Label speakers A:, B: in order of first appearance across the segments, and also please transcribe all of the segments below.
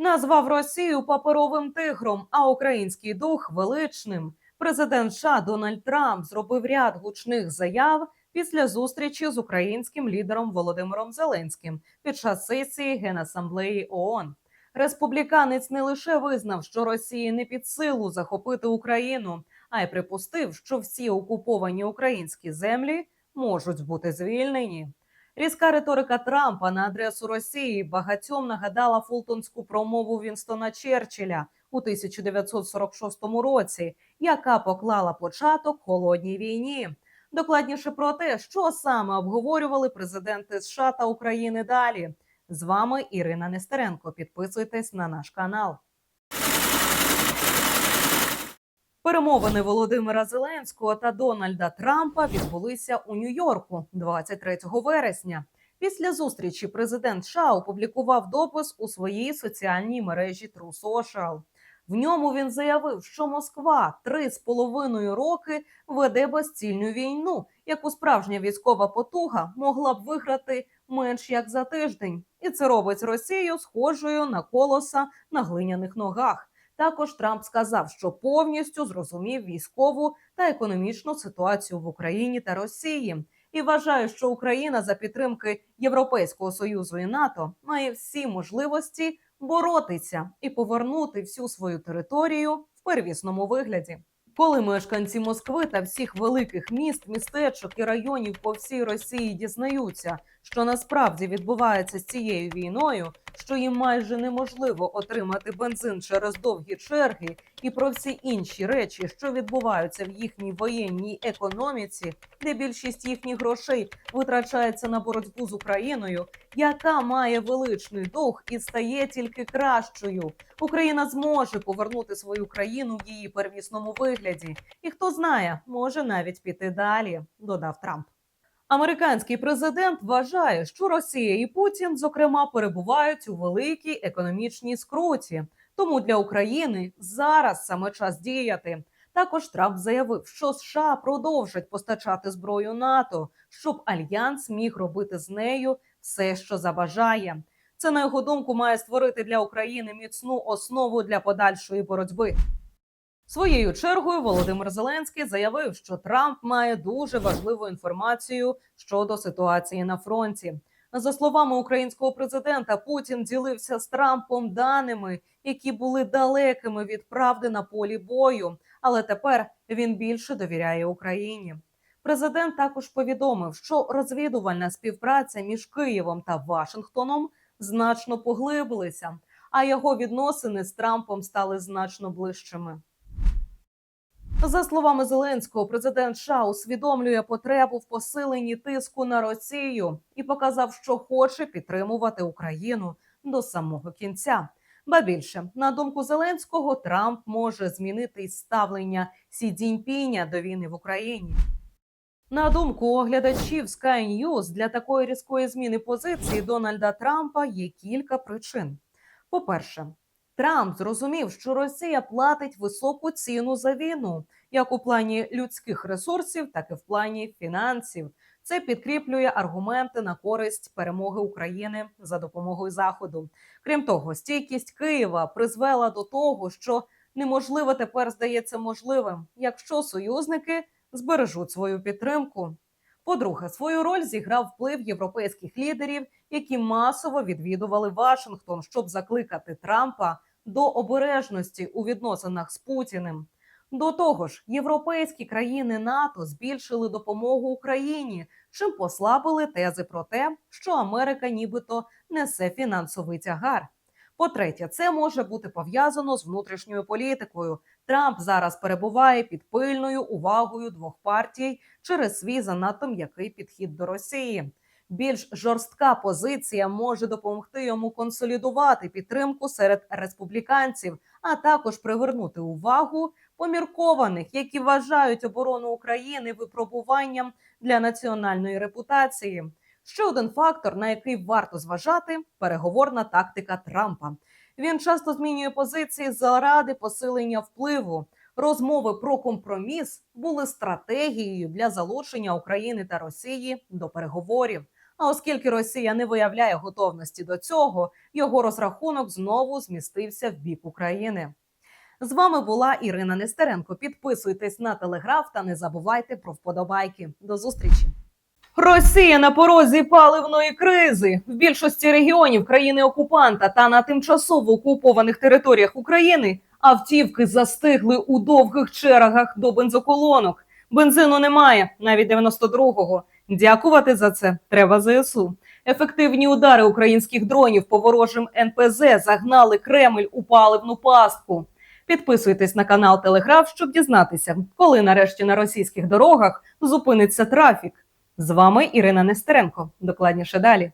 A: Назвав Росію паперовим тигром, а український дух величним. Президент США Дональд Трамп зробив ряд гучних заяв після зустрічі з українським лідером Володимиром Зеленським під час сесії Генасамблеї ООН. Республіканець не лише визнав, що Росії не під силу захопити Україну, а й припустив, що всі окуповані українські землі можуть бути звільнені. Різка риторика Трампа на адресу Росії багатьом нагадала фултонську промову Вінстона Черчилля у 1946 році, яка поклала початок холодній війні. Докладніше про те, що саме обговорювали президенти США та України далі. З вами Ірина Нестеренко. Підписуйтесь на наш канал. Перемовини Володимира Зеленського та Дональда Трампа відбулися у Нью-Йорку 23 вересня. Після зустрічі президент США опублікував допис у своїй соціальній мережі True Social. В ньому він заявив, що Москва три з половиною роки веде безцільну війну, яку справжня військова потуга могла б виграти менш як за тиждень, і це робить Росію схожою на колоса на глиняних ногах. Також Трамп сказав, що повністю зрозумів військову та економічну ситуацію в Україні та Росії, і вважає, що Україна за підтримки Європейського союзу і НАТО має всі можливості боротися і повернути всю свою територію в первісному вигляді. Коли мешканці Москви та всіх великих міст, містечок і районів по всій Росії дізнаються, що насправді відбувається з цією війною, що їм майже неможливо отримати бензин через довгі черги, і про всі інші речі, що відбуваються в їхній воєнній економіці, де більшість їхніх грошей витрачається на боротьбу з Україною, яка має величний дух і стає тільки кращою. Україна зможе повернути свою країну в її первісному вигляді, і хто знає, може навіть піти далі. Додав Трамп. Американський президент вважає, що Росія і Путін, зокрема, перебувають у великій економічній скруті. Тому для України зараз саме час діяти. Також Трамп заявив, що США продовжать постачати зброю НАТО, щоб альянс міг робити з нею все, що забажає. Це на його думку має створити для України міцну основу для подальшої боротьби. Своєю чергою Володимир Зеленський заявив, що Трамп має дуже важливу інформацію щодо ситуації на фронті. За словами українського президента, Путін ділився з Трампом даними, які були далекими від правди на полі бою. Але тепер він більше довіряє Україні. Президент також повідомив, що розвідувальна співпраця між Києвом та Вашингтоном значно поглибилися, а його відносини з Трампом стали значно ближчими. За словами Зеленського, президент США усвідомлює потребу в посиленні тиску на Росію і показав, що хоче підтримувати Україну до самого кінця. Ба більше, на думку Зеленського, Трамп може змінити ставлення Сі Цзіньпіня до війни в Україні. На думку оглядачів Sky News, для такої різкої зміни позиції Дональда Трампа є кілька причин. По-перше, Трамп зрозумів, що Росія платить високу ціну за війну, як у плані людських ресурсів, так і в плані фінансів. Це підкріплює аргументи на користь перемоги України за допомогою Заходу. Крім того, стійкість Києва призвела до того, що неможливе тепер здається можливим, якщо союзники збережуть свою підтримку. По-друге, свою роль зіграв вплив європейських лідерів, які масово відвідували Вашингтон, щоб закликати Трампа до обережності у відносинах з Путіним. До того ж, європейські країни НАТО збільшили допомогу Україні, чим послабили тези про те, що Америка нібито несе фінансовий тягар. По-третє, це може бути пов'язано з внутрішньою політикою. Трамп зараз перебуває під пильною увагою двох партій через свій занадто м'який підхід до Росії. Більш жорстка позиція може допомогти йому консолідувати підтримку серед республіканців, а також привернути увагу поміркованих, які вважають оборону України випробуванням для національної репутації. Ще один фактор, на який варто зважати переговорна тактика Трампа. Він часто змінює позиції заради посилення впливу. Розмови про компроміс були стратегією для залучення України та Росії до переговорів. А оскільки Росія не виявляє готовності до цього, його розрахунок знову змістився в бік України. З вами була Ірина Нестеренко. Підписуйтесь на телеграф та не забувайте про вподобайки. До зустрічі. Росія на порозі паливної кризи в більшості регіонів країни окупанта та на тимчасово окупованих територіях України автівки застигли у довгих чергах до бензоколонок. Бензину немає, навіть 92-го. Дякувати за це треба ЗСУ. Ефективні удари українських дронів по ворожим НПЗ загнали Кремль у паливну пастку. Підписуйтесь на канал Телеграф, щоб дізнатися, коли нарешті на російських дорогах зупиниться трафік. З вами Ірина Нестеренко. Докладніше далі.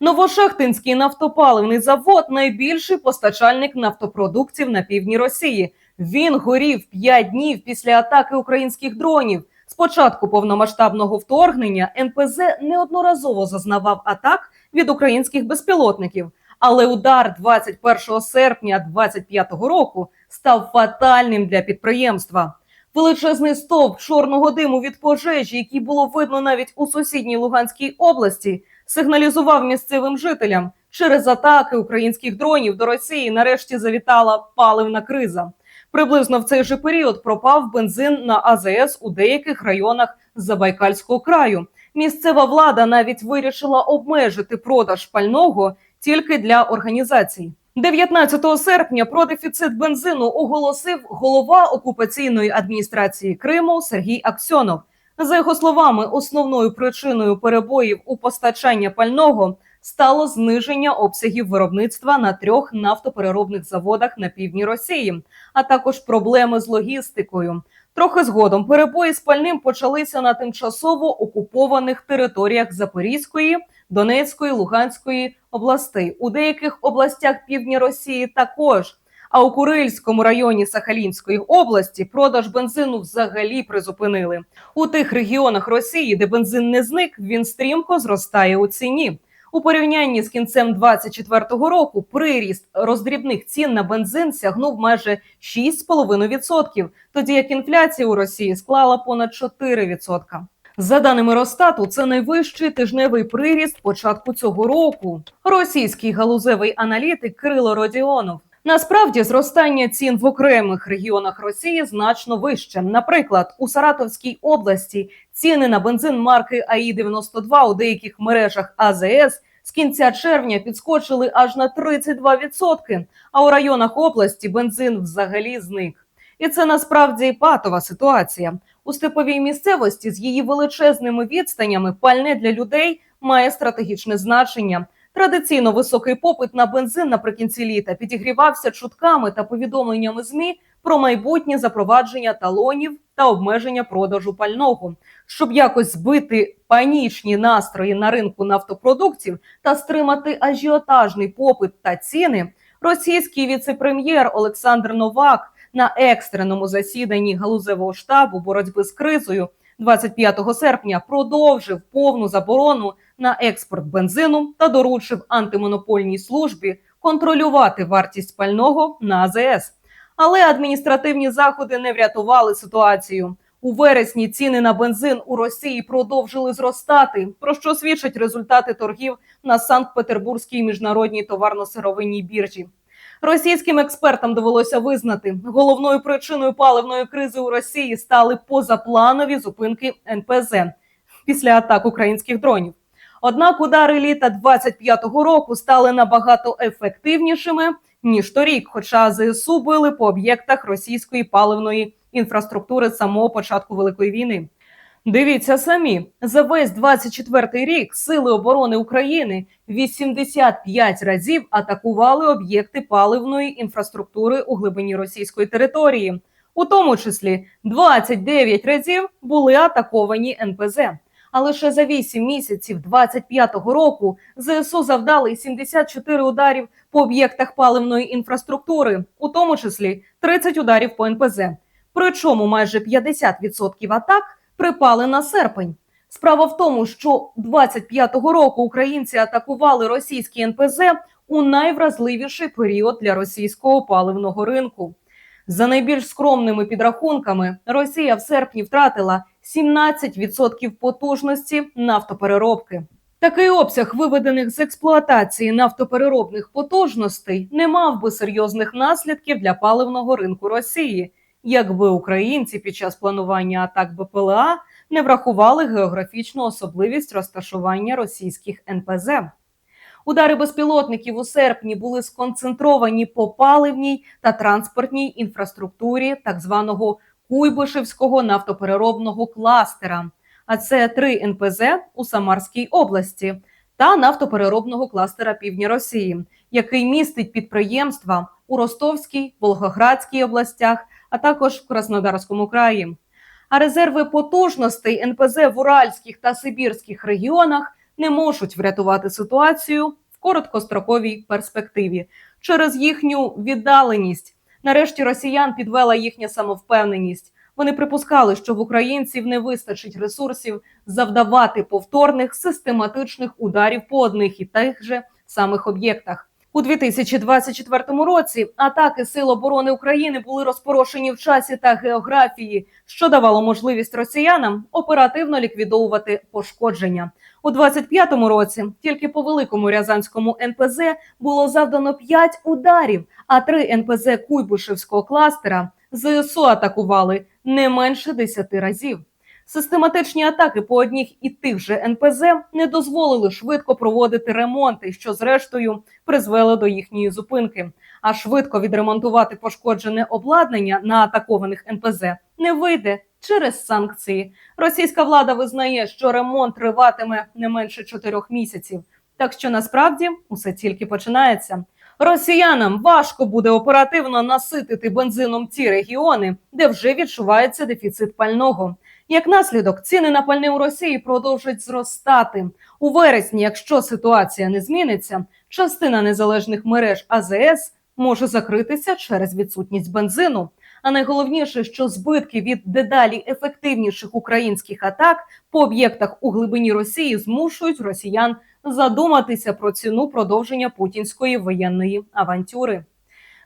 A: Новошахтинський нафтопаливний завод найбільший постачальник нафтопродуктів на півдні Росії. Він горів 5 днів після атаки українських дронів. Початку повномасштабного вторгнення НПЗ неодноразово зазнавав атак від українських безпілотників. Але удар 21 серпня 2025 року став фатальним для підприємства. Величезний стовп чорного диму від пожежі, який було видно навіть у сусідній Луганській області, сигналізував місцевим жителям. Через атаки українських дронів до Росії нарешті завітала паливна криза. Приблизно в цей же період пропав бензин на АЗС у деяких районах Забайкальського краю. Місцева влада навіть вирішила обмежити продаж пального тільки для організацій. 19 серпня про дефіцит бензину оголосив голова окупаційної адміністрації Криму Сергій Аксьонов. За його словами, основною причиною перебоїв у постачання пального стало зниження обсягів виробництва на трьох нафтопереробних заводах на півдні Росії, а також проблеми з логістикою. Трохи згодом перебої з пальним почалися на тимчасово окупованих територіях Запорізької, Донецької, Луганської областей. У деяких областях півдня Росії також. А у Курильському районі Сахалінської області продаж бензину взагалі призупинили. У тих регіонах Росії, де бензин не зник, він стрімко зростає у ціні. У порівнянні з кінцем 24-го року приріст роздрібних цін на бензин сягнув майже 6,5%, тоді як інфляція у Росії склала понад 4%. За даними Росстату, це найвищий тижневий приріст початку цього року. Російський галузевий аналітик Кирило Родіонов. Насправді зростання цін в окремих регіонах Росії значно вище. Наприклад, у Саратовській області ціни на бензин марки АІ 92 у деяких мережах АЗС з кінця червня підскочили аж на 32%, А у районах області бензин взагалі зник. І це насправді патова ситуація. У степовій місцевості з її величезними відстанями пальне для людей має стратегічне значення. Традиційно високий попит на бензин наприкінці літа підігрівався чутками та повідомленнями змі про майбутнє запровадження талонів та обмеження продажу пального, щоб якось збити панічні настрої на ринку нафтопродуктів та стримати ажіотажний попит та ціни. Російський віце-прем'єр Олександр Новак на екстреному засіданні галузевого штабу боротьби з кризою 25 серпня продовжив повну заборону на експорт бензину та доручив антимонопольній службі контролювати вартість пального на АЗС. Але адміністративні заходи не врятували ситуацію. У вересні ціни на бензин у Росії продовжили зростати, про що свідчать результати торгів на Санкт-Петербурзькій міжнародній товарно-сировинній біржі. Російським експертам довелося визнати, головною причиною паливної кризи у Росії стали позапланові зупинки НПЗ після атак українських дронів. Однак удари літа 25-го року стали набагато ефективнішими ніж торік, хоча ЗСУ били по об'єктах російської паливної інфраструктури з самого початку великої війни. Дивіться самі за весь 24-й рік сили оборони України 85 разів атакували об'єкти паливної інфраструктури у глибині російської території, у тому числі 29 разів були атаковані НПЗ. А лише за 8 місяців 25-го року ЗСУ завдали 74 ударів по об'єктах паливної інфраструктури, у тому числі 30 ударів по НПЗ. Причому майже 50% атак припали на серпень. Справа в тому, що 25-го року українці атакували російські НПЗ у найвразливіший період для російського паливного ринку. За найбільш скромними підрахунками, Росія в серпні втратила 17% потужності нафтопереробки. Такий обсяг виведених з експлуатації нафтопереробних потужностей не мав би серйозних наслідків для паливного ринку Росії, якби українці під час планування атак БПЛА не врахували географічну особливість розташування російських НПЗ. Удари безпілотників у серпні були сконцентровані по паливній та транспортній інфраструктурі так званого Куйбишевського нафтопереробного кластера. А це три НПЗ у Самарській області та нафтопереробного кластера Півдня Росії, який містить підприємства у Ростовській, Волгоградській областях, а також в Краснодарському краї. А резерви потужностей НПЗ в Уральських та Сибірських регіонах не можуть врятувати ситуацію в короткостроковій перспективі через їхню віддаленість. Нарешті росіян підвела їхня самовпевненість. Вони припускали, що в українців не вистачить ресурсів завдавати повторних систематичних ударів по одних і тих же самих об'єктах. У 2024 році атаки Сил оборони України були розпорошені в часі та географії, що давало можливість росіянам оперативно ліквідовувати пошкодження. У 25-му році тільки по великому рязанському НПЗ було завдано 5 ударів, а три НПЗ Куйбишевського кластера ЗСУ атакували не менше 10 разів. Систематичні атаки по одніх і тих же НПЗ не дозволили швидко проводити ремонти, що зрештою призвело до їхньої зупинки. А швидко відремонтувати пошкоджене обладнання на атакованих НПЗ не вийде через санкції. Російська влада визнає, що ремонт триватиме не менше чотирьох місяців. Так що насправді усе тільки починається. Росіянам важко буде оперативно наситити бензином ті регіони, де вже відчувається дефіцит пального. Як наслідок, ціни на пальне у Росії продовжують зростати у вересні. Якщо ситуація не зміниться, частина незалежних мереж АЗС може закритися через відсутність бензину. А найголовніше, що збитки від дедалі ефективніших українських атак по об'єктах у глибині Росії змушують росіян задуматися про ціну продовження путінської воєнної авантюри.